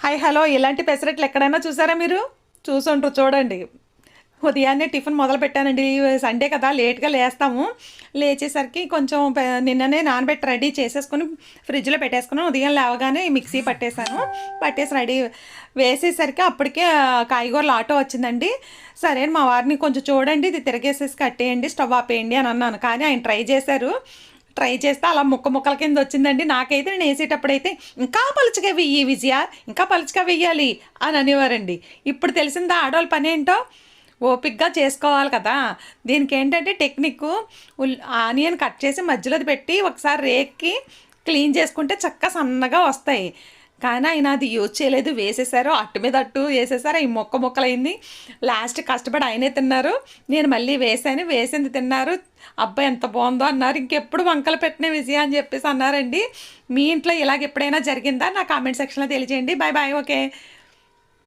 Hi hello. ఇలాంటి పెసరట్లు ఎక్కడైనా చూసారా మీరు? చూసుంటారు చూడండి. ఉదయాన్నే టిఫిన్ మొదలు పెట్టానండి. సండే కదా లేట్గా లేస్తాము. లేచేసరికి కొంచెం నిన్ననే నానబెట్టి రెడీ చేసేసుకుని ఫ్రిడ్జ్లో పెట్టేసుకున్నాను ఉదయం లేవగానే మిక్సీ పట్టేశాను. పట్టేసి రెడీ వేసేసరికి అప్పటికే కాయగూరలు ఆటో వచ్చిందండి. సరే మా వారిని కొంచెం చూడండి ఇది తిరగేసేసి కట్టేయండి స్టవ్ ఆపేయండి అని అన్నాను. కానీ ఆయన ట్రై చేశారు. ట్రై చేస్తే. అలా ముక్క ముక్కల కింద వచ్చిందండి. నాకైతే నేను వేసేటప్పుడైతే ఇంకా పలుచగా వెయ్యి విజయ ఇంకా పలుచగా వెయ్యాలి అని అనేవారండి. ఇప్పుడు తెలిసిందా ఆడవాళ్ళ పని ఏంటో? ఓపిక్గా చేసుకోవాలి కదా. దీనికి ఏంటంటే టెక్నిక్ ఆనియన్ కట్ చేసి మధ్యలోది పెట్టి ఒకసారి రేక్కి క్లీన్ చేసుకుంటే చక్కగా సన్నగా వస్తాయి. కానీ ఆయన అది యూజ్ చేయలేదు వేసేసారు అట్టు మీద అట్టు వేసేసారు ఈ మొక్క మొక్కలైంది. లాస్ట్ కష్టపడి ఆయనే తిన్నారు. నేను మళ్ళీ వేసాను వేసింది తిన్నారు. అబ్బాయి ఎంత బాగుందో అన్నారు. ఇంకెప్పుడు వంకలు పెట్టిన విజయ అని చెప్పేసి అన్నారండి. మీ ఇంట్లో ఇలాగ ఎప్పుడైనా జరిగిందా? నా కామెంట్ సెక్షన్లో తెలియజేయండి. Bye bye okay